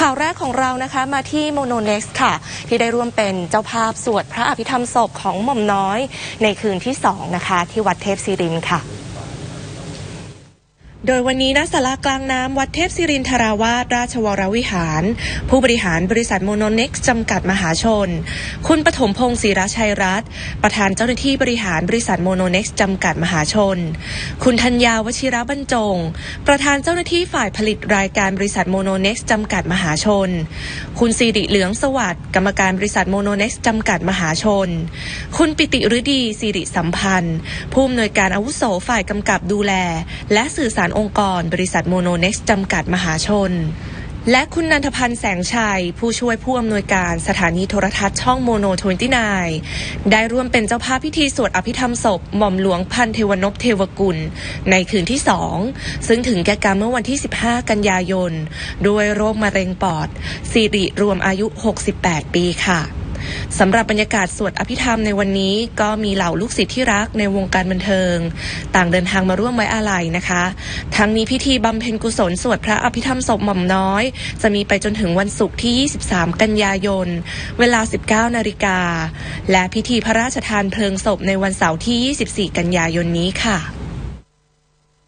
ข่าวแรกของเรานะคะมาที่โมโนเน็กซ์ค่ะ ที่ได้ร่วมเป็นเจ้าภาพสวดพระอภิธรรมศพของหม่อมน้อย ในคืนที่2นะคะ ที่วัดเทพศิรินค่ะ โดยวันนี้ณศาลากลางน้ำวัดเทพศิรินทราวาสราชวรวิหาร ผู้บริหารบริษัทโมโนเน็กซ์จำกัดมหาชน คุณปฐมพงศ์ศรีราชัยรัตน์ประธานเจ้าหน้าที่บริหารบริษัทโมโนเน็กซ์จำกัดมหาชน คุณธัญญาวชิระบรรจง ประธานเจ้าหน้าที่ฝ่ายผลิตรายการบริษัทโมโนเน็กซ์จำกัดมหาชน คุณสิริเหลืองสวัสดิ์กรรมการบริษัทโมโนเน็กซ์จำกัดมหาชน คุณปิติฤดีสิริสัมพันธ์ ผู้อำนวยการอาวุโสฝ่ายกำกับดูแล และสื่อสารองค์กร บริษัทโมโนเน็กซ์จำกัดมหาชน และคุณนันทพันธ์แสงชัย ผู้ช่วยผู้อำนวยการสถานีโทรทัศน์ช่องโมโน29ได้ร่วมเป็นเจ้าภาพพิธีสวดอภิธรรมศพ หม่อมหลวงพันเทวนพเทวกุล ในคืนที่2ซึ่งถึงแก่กรรมเมื่อวันที่ 15 กันยายน ด้วยโรคมะเร็งปอดสิริรวมอายุ 68 ปีค่ะ สำหรับบรรยากาศสวดอภิธรรมในวันนี้ก็มีเหล่าลูกศิษย์ที่รักในวงการบันเทิง ต่างเดินทางมาร่วมไว้อาลัยนะคะ ทั้งนี้พิธีบำเพ็ญกุศลสวดพระอภิธรรมศพหม่อมน้อย จะมีไปจนถึงวันศุกร์ที่ 23 กันยายน เวลา 19 นาฬิกา และพิธีพระราชทานเพลิงศพในวันเสาร์ที่ 24 กันยายนนี้ค่ะ